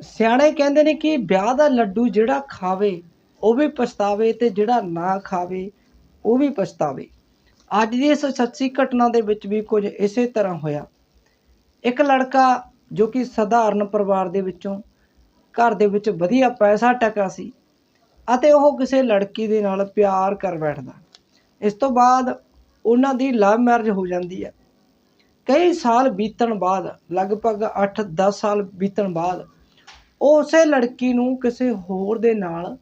ਸਿਆਣੇ ਕਹਿੰਦੇ ਨੇ ਕਿ ਵਿਆਹ ਦਾ ਲੱਡੂ ਜਿਹੜਾ ਖਾਵੇ, ਉਹ ਵੀ ਪਛਤਾਵੇ ਤੇ ਜਿਹੜਾ ਨਾ ਖਾਵੇ, ਉਹ ਵੀ ਪਛਤਾਵੇ। ਅੱਜ ਦੀ ਇਸ ਸੱਚੀ ਘਟਨਾ ਦੇ ਵਿੱਚ ਵੀ ਕੁਝ ਇਸੇ ਤਰ੍ਹਾਂ ਹੋਇਆ। ਇੱਕ ਲੜਕਾ ਜੋ ਕਿ ਸਧਾਰਨ ਪਰਿਵਾਰ ਦੇ ਵਿੱਚੋਂ ਘਰ ਦੇ ਵਿੱਚ ਵਧੀਆ ਪੈਸਾ ਟਕਾ ਸੀ ਅਤੇ ਉਹ ਕਿਸੇ ਲੜਕੀ ਦੇ ਨਾਲ ਪਿਆਰ ਕਰ ਬੈਠਦਾ। ਇਸ ਤੋਂ ਬਾਅਦ ਉਹਨਾਂ ਦੀ ਲਵ ਮੈਰਿਜ ਹੋ ਜਾਂਦੀ ਹੈ। ਕਈ ਸਾਲ ਬੀਤਣ ਬਾਅਦ, ਲਗਭਗ 8-10 ਸਾਲ ਬੀਤਣ ਬਾਅਦ ਉਹ ਉਸੇ ਲੜਕੀ ਨੂੰ ਕਿਸੇ ਹੋਰ ਦੇ ਨਾਲ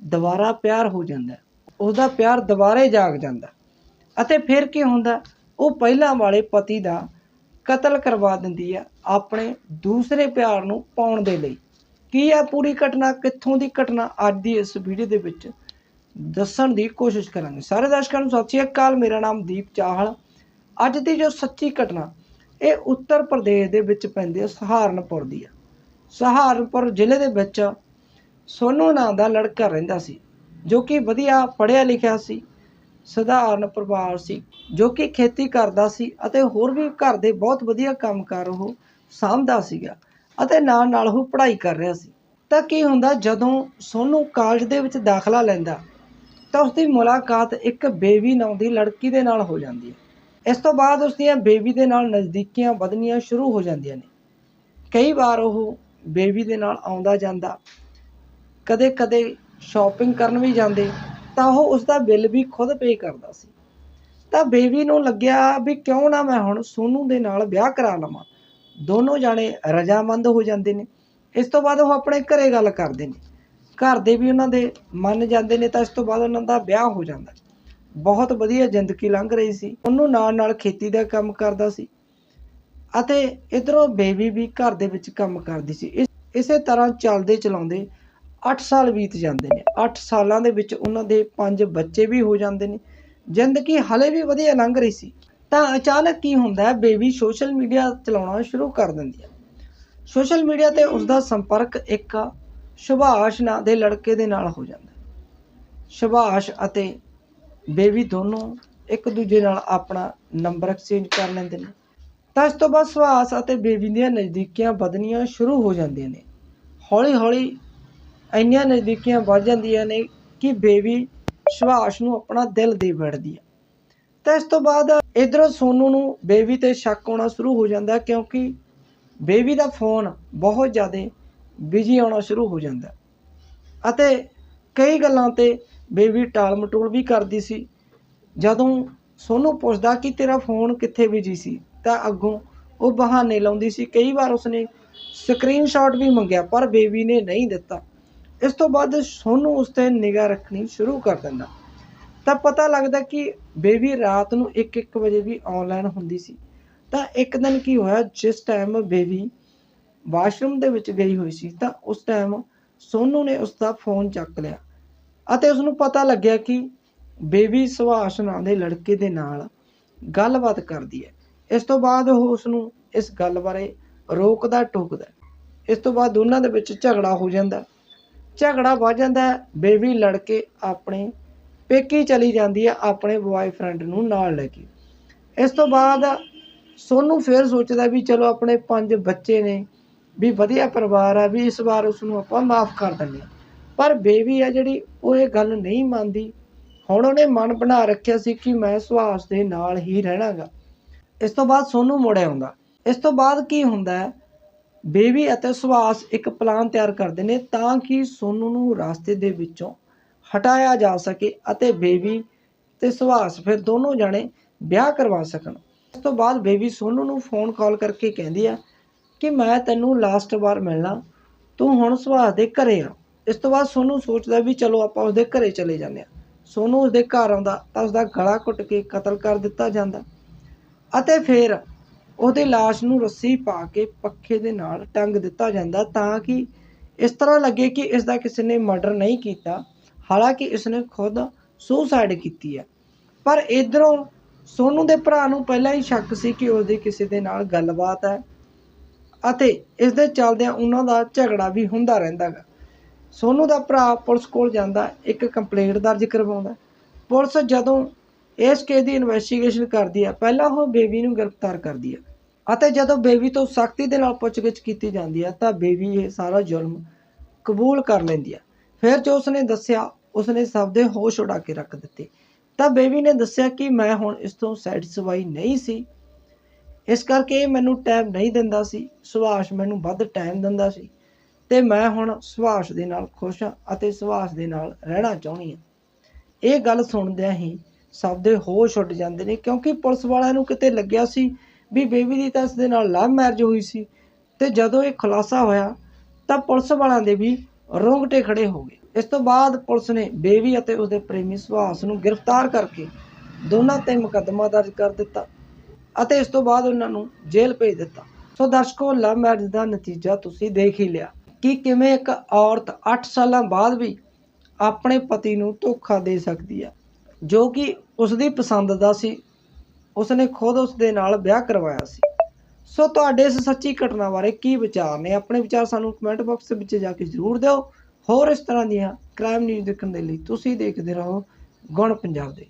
ਦੁਬਾਰਾ ਪਿਆਰ ਹੋ ਜਾਂਦਾ ਹੈ। ਉਹਦਾ ਪਿਆਰ ਦੁਬਾਰੇ ਜਾਗ ਜਾਂਦਾ ਅਤੇ ਫਿਰ ਕੀ ਹੁੰਦਾ? ਉਹ ਪਹਿਲਾਂ ਵਾਲੇ ਪਤੀ ਦਾ ਕਤਲ ਕਰਵਾ ਦਿੰਦੀ ਹੈ ਆਪਣੇ ਦੂਸਰੇ ਪਿਆਰ ਨੂੰ ਪਾਉਣ ਦੇ ਲਈ। ਕੀ ਆ ਪੂਰੀ ਘਟਨਾ? ਕਿੱਥੋਂ ਦੀ ਘਟਨਾ? ਅੱਜ ਦੀ ਇਸ ਵੀਡੀਓ ਦੇ ਵਿੱਚ ਦੱਸਣ ਦੀ ਕੋਸ਼ਿਸ਼ ਕਰਾਂਗੇ। ਸਾਰੇ ਦਰਸ਼ਕਾਂ ਨੂੰ ਸਤਿ ਸ਼੍ਰੀ ਅਕਾਲ। ਮੇਰਾ ਨਾਮ ਦੀਪ ਚਾਹਲ। ਅੱਜ ਦੀ ਜੋ ਸੱਚੀ ਘਟਨਾ, ਇਹ ਉੱਤਰ ਪ੍ਰਦੇਸ਼ ਦੇ ਵਿੱਚ ਪੈਂਦੇ ਸਹਾਰਨਪੁਰ ਦੀ ਆ। ਸਹਾਰਨਪੁਰ ਜ਼ਿਲ੍ਹੇ ਦੇ ਵਿੱਚ ਸੋਨੂ ਨਾਂ ਦਾ ਲੜਕਾ ਰਹਿੰਦਾ ਸੀ, ਜੋ ਕਿ ਵਧੀਆ ਪੜ੍ਹਿਆ ਲਿਖਿਆ ਸੀ, ਸਧਾਰਨ ਪਰਿਵਾਰ ਸੀ, ਜੋ ਕਿ ਖੇਤੀ ਕਰਦਾ ਸੀ ਅਤੇ ਹੋਰ ਵੀ ਘਰ ਦੇ ਬਹੁਤ ਵਧੀਆ ਕੰਮਕਾਰ ਉਹ ਸਾਂਭਦਾ ਸੀਗਾ ਅਤੇ ਨਾਲ ਨਾਲ ਉਹ ਪੜ੍ਹਾਈ ਕਰ ਰਿਹਾ ਸੀ। ਤਾਂ ਕੀ ਹੁੰਦਾ ਜਦੋਂ ਸੋਨੂ ਕਾਲਜ ਦੇ ਵਿੱਚ ਦਾਖਲਾ ਲੈਂਦਾ, ਤਾਂ ਉਸ ਦੀ ਮੁਲਾਕਾਤ ਇੱਕ ਬੇਬੀ ਨਾਂ ਦੀ ਲੜਕੀ ਦੇ ਨਾਲ ਹੋ ਜਾਂਦੀ ਹੈ। ਇਸ ਤੋਂ ਬਾਅਦ ਉਸ ਦੀਆਂ ਬੇਬੀ ਦੇ ਨਾਲ ਨਜ਼ਦੀਕੀਆਂ ਵਧਣੀਆਂ ਸ਼ੁਰੂ ਹੋ ਜਾਂਦੀਆਂ ਨੇ। ਕਈ ਵਾਰ ਉਹ ਬੇਬੀ ਦੇ ਨਾਲ ਆਉਂਦਾ ਜਾਂਦਾ ਕਦੇ-ਕਦੇ ਸ਼ਾਪਿੰਗ ਕਰਨ ਵੀ ਜਾਂਦੇ, ਤਾਂ ਉਹ ਉਸ ਦਾ ਬਿੱਲ ਵੀ ਖੁਦ ਪੇ ਕਰਦਾ ਸੀ। ਤਾਂ ਬੇਬੀ ਨੂੰ ਲੱਗਿਆ ਵੀ ਕਿਉਂ ਨਾ ਮੈਂ ਹੁਣ ਸੋਨੂ ਦੇ ਨਾਲ ਵਿਆਹ ਕਰਾ ਲਵਾਂ। ਦੋਨੋਂ ਜਾਣੇ ਰਜਾਮੰਦ ਹੋ ਜਾਂਦੇ ਨੇ। ਇਸ ਤੋਂ ਬਾਅਦ ਉਹ ਆਪਣੇ ਘਰੇ ਗੱਲ ਕਰਦੇ ਨੇ। ਘਰ ਦੇ ਵੀ ਉਹਨਾਂ ਦੇ ਮੰਨ ਜਾਂਦੇ ਨੇ, ਤਾਂ ਇਸ ਤੋਂ ਬਾਅਦ ਉਹਨਾਂ ਦਾ ਵਿਆਹ ਹੋ ਜਾਂਦਾ। ਬਹੁਤ ਵਧੀਆ ਜ਼ਿੰਦਗੀ ਲੰਘ ਰਹੀ ਸੀ। ਉਹਨੂੰ ਨਾਲ ਨਾਲ ਖੇਤੀ ਦਾ ਕੰਮ ਕਰਦਾ ਸੀ। ਅਤੇ ਇਧਰੋਂ ਬੇਬੀ ਵੀ ਘਰ ਦੇ ਵਿੱਚ ਕੰਮ ਕਰਦੀ ਸੀ। ਇਸੇ ਤਰ੍ਹਾਂ ਚੱਲਦੇ ਚਲਾਉਂਦੇ 8 ਸਾਲ ਬੀਤ ਜਾਂਦੇ ਨੇ। 8 ਸਾਲਾਂ ਦੇ ਵਿੱਚ ਉਹਨਾਂ ਦੇ ਪੰਜ ਬੱਚੇ ਵੀ ਹੋ ਜਾਂਦੇ ਨੇ। ਜ਼ਿੰਦਗੀ ਹਲੇ ਵੀ ਵਧੀਆ ਲੰਘ ਰਹੀ ਸੀ। ਤਾਂ ਅਚਾਨਕ ਕੀ ਹੁੰਦਾ ਹੈ, ਬੇਬੀ ਸੋਸ਼ਲ ਮੀਡੀਆ ਚਲਾਉਣਾ ਸ਼ੁਰੂ ਕਰ ਦਿੰਦੀ ਹੈ। ਸੋਸ਼ਲ ਮੀਡੀਆ ਤੇ ਉਸ ਦਾ ਸੰਪਰਕ ਇੱਕ ਸੁਭਾਸ਼ ਨਾਂ ਦੇ ਲੜਕੇ ਦੇ ਨਾਲ ਹੋ ਜਾਂਦਾ ਸੁਭਾਸ਼ ਅਤੇ ਬੇਬੀ ਦੋਨੋਂ ਇੱਕ ਦੂਜੇ ਨਾਲ ਆਪਣਾ ਨੰਬਰ ਐਕਸਚੇਂਜ ਕਰ ਲੈਂਦੇ ਨੇ। ਤਾਂ ਇਸ ਤੋਂ ਬਾਅਦ ਸੁਹਾਸ ਅਤੇ ਬੇਬੀ ਦੀਆਂ ਨਜ਼ਦੀਕੀਆਂ ਵਧਣੀਆਂ ਸ਼ੁਰੂ ਹੋ ਜਾਂਦੀਆਂ ਨੇ। ਹੌਲੀ ਹੌਲੀ ਇੰਨੀਆਂ ਨਜ਼ਦੀਕੀਆਂ ਵੱਧ ਜਾਂਦੀਆਂ ਨੇ ਕਿ ਬੇਬੀ ਸੁਹਾਸ ਨੂੰ ਆਪਣਾ ਦਿਲ ਦੇ ਬੈਠਦੀ ਹੈ ਤਾਂ ਇਸ ਤੋਂ ਬਾਅਦ ਇਧਰੋਂ ਸੋਨੂ ਨੂੰ ਬੇਬੀ ਤੇ ਸ਼ੱਕ ਆਉਣਾ ਸ਼ੁਰੂ ਹੋ ਜਾਂਦਾ ਕਿਉਂਕਿ ਬੇਬੀ ਦਾ ਫੋਨ ਬਹੁਤ ਜ਼ਿਆਦਾ ਬਿਜ਼ੀ ਆਉਣਾ ਸ਼ੁਰੂ ਹੋ ਜਾਂਦਾ। ਅਤੇ ਕਈ ਗੱਲਾਂ ਤੇ ਬੇਬੀ ਟਾਲ ਮਟੋਲ ਵੀ ਕਰਦੀ ਸੀ। ਜਦੋਂ ਸੋਨੂ ਪੁੱਛਦਾ ਕਿ ਤੇਰਾ ਫੋਨ ਕਿੱਥੇ ਬਿਜ਼ੀ ਸੀ? ਤਾਂ ਅੱਗੋਂ ਉਹ ਬਹਾਨੇ ਲਾਉਂਦੀ ਸੀ। ਕਈ ਵਾਰ ਉਸਨੇ ਸਕਰੀਨਸ਼ਾਟ ਵੀ ਮੰਗਿਆ, ਪਰ ਬੇਬੀ ਨੇ ਨਹੀਂ ਦਿੱਤਾ। ਇਸ ਤੋਂ ਬਾਅਦ ਸੋਨੂੰ ਉਸ ਤੇ ਨਿਗਾਹ ਰੱਖਣੀ ਸ਼ੁਰੂ ਕਰ ਦਿੰਦਾ। ਤਾਂ ਪਤਾ ਲੱਗਦਾ ਕਿ ਬੇਬੀ ਰਾਤ ਨੂੰ 1-1 ਵਜੇ ਵੀ ਆਨਲਾਈਨ ਹੁੰਦੀ ਸੀ। ਤਾਂ ਇੱਕ ਦਿਨ ਕੀ ਹੋਇਆ, ਜਿਸ ਟਾਈਮ ਬੇਬੀ ਵਾਸ਼ਰੂਮ ਦੇ ਵਿੱਚ ਗਈ ਹੋਈ ਸੀ, ਤਾਂ ਉਸ ਟਾਈਮ ਸੋਨੂ ਨੇ ਉਸ ਦਾ ਫੋਨ ਚੱਕ ਲਿਆ ਅਤੇ ਉਸ ਨੂੰ ਪਤਾ ਲੱਗਿਆ ਕਿ ਬੇਬੀ ਸੁਭਾਸ਼ ਨਾਂ ਦੇ ਲੜਕੇ ਦੇ ਨਾਲ ਗੱਲਬਾਤ ਕਰਦੀ ਹੈ। ਇਸ ਤੋਂ ਬਾਅਦ ਉਹ ਉਸ ਨੂੰ ਇਸ ਗੱਲ ਬਾਰੇ ਰੋਕਦਾ, ਟੋਕਦਾ। ਇਸ ਤੋਂ ਬਾਅਦ ਦੋਨਾਂ ਦੇ ਵਿੱਚ ਝਗੜਾ ਹੋ ਜਾਂਦਾ। ਝਗੜਾ ਵੱਧ ਜਾਂਦਾ, ਬੇਬੀ ਲੜ ਕੇ ਆਪਣੇ ਪੇਕੀ ਚਲੀ ਜਾਂਦੀ ਹੈ, ਆਪਣੇ ਬॉयਫ੍ਰੈਂਡ ਨੂੰ ਨਾਲ ਲੈ ਕੇ। ਇਸ ਤੋਂ ਬਾਅਦ ਸੋਨੂੰ ਫਿਰ ਸੋਚਦਾ ਵੀ ਚਲੋ ਆਪਣੇ ਪੰਜ ਬੱਚੇ ਨੇ, ਵੀ ਵਧੀਆ ਪਰਿਵਾਰ ਆ, ਵੀ ਇਸ ਵਾਰ ਉਸ ਨੂੰ ਆਪਾਂ ਮਾਫ ਕਰ ਦਿੰਦੇ ਹਾਂ। ਪਰ ਬੇਬੀ ਆ ਜਿਹੜੀ, ਉਹ ਇਹ ਗੱਲ ਨਹੀਂ ਮੰਨਦੀ। ਹੁਣ ਉਹਨੇ ਮਨ ਬਣਾ ਰੱਖਿਆ ਸੀ ਕਿ ਮੈਂ ਸੁਹਾਸ ਦੇ ਨਾਲ ਹੀ ਰਹਿਣਾਗਾ। ਇਸ ਤੋਂ ਬਾਅਦ ਸੋਨੂ ਮੁੜ ਆਉਂਦਾ ਇਸ ਤੋਂ ਬਾਅਦ ਕੀ ਹੁੰਦਾ ਹੈ? ਬੇਬੀ ਅਤੇ ਸੁਹਾਸ ਇੱਕ ਪਲਾਨ ਤਿਆਰ ਕਰਦੇ ਨੇ ਤਾਂ ਕਿ ਸੋਨੂ ਨੂੰ ਰਾਸਤੇ ਦੇ ਵਿੱਚੋਂ ਹਟਾਇਆ ਜਾ ਸਕੇ ਅਤੇ ਬੇਬੀ ਤੇ ਸੁਹਾਸ ਫਿਰ ਦੋਨੋਂ ਜਾਣੇ ਵਿਆਹ ਕਰਵਾ ਸਕਣ। ਇਸ ਤੋਂ ਬਾਅਦ ਬੇਬੀ ਸੋਨੂ ਨੂੰ ਫੋਨ ਕਾਲ ਕਰਕੇ ਕਹਿੰਦੀ ਆ ਕਿ ਮੈਂ ਤੈਨੂੰ ਲਾਸਟ ਵਾਰ ਮਿਲਣਾ, ਤੂੰ ਹੁਣ ਸੁਭਾਸ਼ ਦੇ ਘਰੇ ਆ। ਇਸ ਤੋਂ ਬਾਅਦ ਸੋਨੂ ਸੋਚਦਾ ਵੀ ਚਲੋ ਆਪਾਂ ਉਸਦੇ ਘਰੇ ਚਲੇ ਜਾਂਦੇ ਆ। ਸੋਨੂ ਉਸਦੇ ਘਰ ਆਉਂਦਾ ਤਾਂ ਉਸਦਾ ਗਲਾ ਘੁੱਟ ਕੇ ਕਤਲ ਕਰ ਦਿੱਤਾ ਜਾਂਦਾ। ਅਤੇ ਫਿਰ ਉਹਦੇ ਲਾਸ਼ ਨੂੰ ਰੱਸੀ ਪਾ ਕੇ ਪੱਖੇ ਦੇ ਨਾਲ ਟੰਗ ਦਿੱਤਾ ਜਾਂਦਾ ਤਾਂ ਕਿ ਇਸ ਤਰ੍ਹਾਂ ਲੱਗੇ ਕਿ ਇਸ ਦਾ ਕਿਸੇ ਨੇ ਮਰਡਰ ਨਹੀਂ ਕੀਤਾ, ਹਾਲਾਂਕਿ ਇਸ ਨੇ ਖੁਦ ਸੁਸਾਈਡ ਕੀਤੀ ਹੈ। ਪਰ ਇਧਰੋਂ ਸੋਨੂ ਦੇ ਭਰਾ ਨੂੰ ਪਹਿਲਾਂ ਹੀ ਸ਼ੱਕ ਸੀ ਕਿ ਉਹਦੀ ਕਿਸੇ ਦੇ ਨਾਲ ਗੱਲਬਾਤ ਹੈ ਅਤੇ ਇਸ ਦੇ ਚੱਲਦਿਆਂ ਉਹਨਾਂ ਦਾ ਝਗੜਾ ਵੀ ਹੁੰਦਾ ਰਹਿੰਦਾ ਗਾ। ਸੋਨੂ ਦਾ ਭਰਾ ਪੁਲਿਸ ਕੋਲ ਜਾਂਦਾ, ਇੱਕ ਕੰਪਲੇਂਟ ਦਰਜ ਕਰਵਾਉਂਦਾ। ਪੁਲਿਸ ਜਦੋਂ ਇਸ ਕੇਸ ਦੀ ਇਨਵੈਸਟੀਗੇਸ਼ਨ ਕਰਦੀ ਹੈ ਪਹਿਲਾਂ ਉਹ ਬੇਬੀ ਨੂੰ ਗ੍ਰਿਫਤਾਰ ਕਰਦੀ ਹੈ ਅਤੇ ਜਦੋਂ ਬੇਬੀ ਤੋਂ ਸਖਤੀ ਦੇ ਨਾਲ ਪੁੱਛਗਿੱਛ ਕੀਤੀ ਜਾਂਦੀ ਹੈ ਤਾਂ ਬੇਬੀ ਇਹ ਸਾਰਾ ਜ਼ੁਲਮ ਕਬੂਲ ਕਰ ਲੈਂਦੀ ਹੈ ਫਿਰ ਜੋ ਉਸਨੇ ਦੱਸਿਆ, ਉਸਨੇ ਸਭ ਦੇ ਹੋਸ਼ ਉਡਾ ਕੇ ਰੱਖ ਦਿੱਤੇ। ਤਾਂ ਬੇਬੀ ਨੇ ਦੱਸਿਆ ਕਿ ਮੈਂ ਹੁਣ ਇਸ ਤੋਂ ਸੈਟੀਸਫਾਈ ਨਹੀਂ ਸੀ। ਇਸ ਕਰਕੇ ਇਹ ਮੈਨੂੰ ਟਾਈਮ ਨਹੀਂ ਦਿੰਦਾ ਸੀ। ਸੁਭਾਸ਼ ਮੈਨੂੰ ਵੱਧ ਟਾਈਮ ਦਿੰਦਾ ਸੀ। ਤੇ ਮੈਂ ਹੁਣ ਸੁਭਾਸ਼ ਦੇ ਨਾਲ ਖੁਸ਼ ਹਾਂ ਅਤੇ ਸੁਭਾਸ਼ ਦੇ ਨਾਲ ਰਹਿਣਾ ਚਾਹੁੰਦੀ ਹਾਂ ਇਹ ਗੱਲ ਸੁਣਦਿਆਂ ਹੀ ਸਭ ਦੇ ਹੋਸ਼ ਉੱਡ ਜਾਂਦੇ ਨੇ ਕਿਉਂਕਿ ਪੁਲਿਸ ਵਾਲਿਆਂ ਨੂੰ ਕਿਤੇ ਲੱਗਿਆ ਸੀ ਵੀ ਬੇਬੀ ਦੀ ਤਾਂ ਇਸ ਦੇ ਨਾਲ ਲਵ ਮੈਰਿਜ ਹੋਈ ਸੀ ਤੇ ਜਦੋਂ ਇਹ ਖੁਲਾਸਾ ਹੋਇਆ ਤਾਂ ਪੁਲਿਸ ਵਾਲਿਆਂ ਦੇ ਵੀ ਰੋਂਗਟੇ ਖੜੇ ਹੋ ਗਏ। ਇਸ ਤੋਂ ਬਾਅਦ ਪੁਲਿਸ ਨੇ ਬੇਬੀ ਅਤੇ ਉਸਦੇ ਪ੍ਰੇਮੀ ਸੁਹਾਸ ਨੂੰ ਗ੍ਰਿਫਤਾਰ ਕਰਕੇ ਦੋਨਾਂ ਤੇ ਮੁਕੱਦਮਾ ਦਰਜ ਕਰ ਦਿੱਤਾ ਅਤੇ ਇਸ ਤੋਂ ਬਾਅਦ ਉਹਨਾਂ ਨੂੰ ਜੇਲ੍ਹ ਭੇਜ ਦਿੱਤਾ। ਸੋ ਦਰਸ਼ਕੋ, ਲਵ ਮੈਰਿਜ ਦਾ ਨਤੀਜਾ ਤੁਸੀਂ ਦੇਖ ਹੀ ਲਿਆ ਕਿ ਕਿਵੇਂ ਇੱਕ ਔਰਤ 8 ਸਾਲਾਂ ਬਾਅਦ ਵੀ ਆਪਣੇ ਪਤੀ ਨੂੰ ਧੋਖਾ ਦੇ ਸਕਦੀ ਹੈ ਜੋ ਕਿ ਉਸ ਦੀ ਪਸੰਦ ਦਾ ਸੀ, ਉਸਨੇ ਖੁਦ ਉਸ ਦੇ ਨਾਲ ਵਿਆਹ ਕਰਵਾਇਆ ਸੀ। ਸੋ ਤੁਹਾਡੇ ਇਸ ਸੱਚੀ ਘਟਨਾ ਬਾਰੇ ਕੀ ਵਿਚਾਰ ਨੇ? ਆਪਣੇ ਵਿਚਾਰ ਸਾਨੂੰ ਕਮੈਂਟ ਬਾਕਸ ਵਿੱਚ ਜਾ ਕੇ ਜ਼ਰੂਰ ਦਿਓ। ਹੋਰ ਇਸ ਤਰ੍ਹਾਂ ਦੀਆਂ ਕ੍ਰਾਈਮ ਨਿਊਜ਼ ਦੇਖਣ ਦੇ ਲਈ ਤੁਸੀਂ ਦੇਖਦੇ ਰਹੋ ਗੁਣ ਪੰਜਾਬ ਦੇ।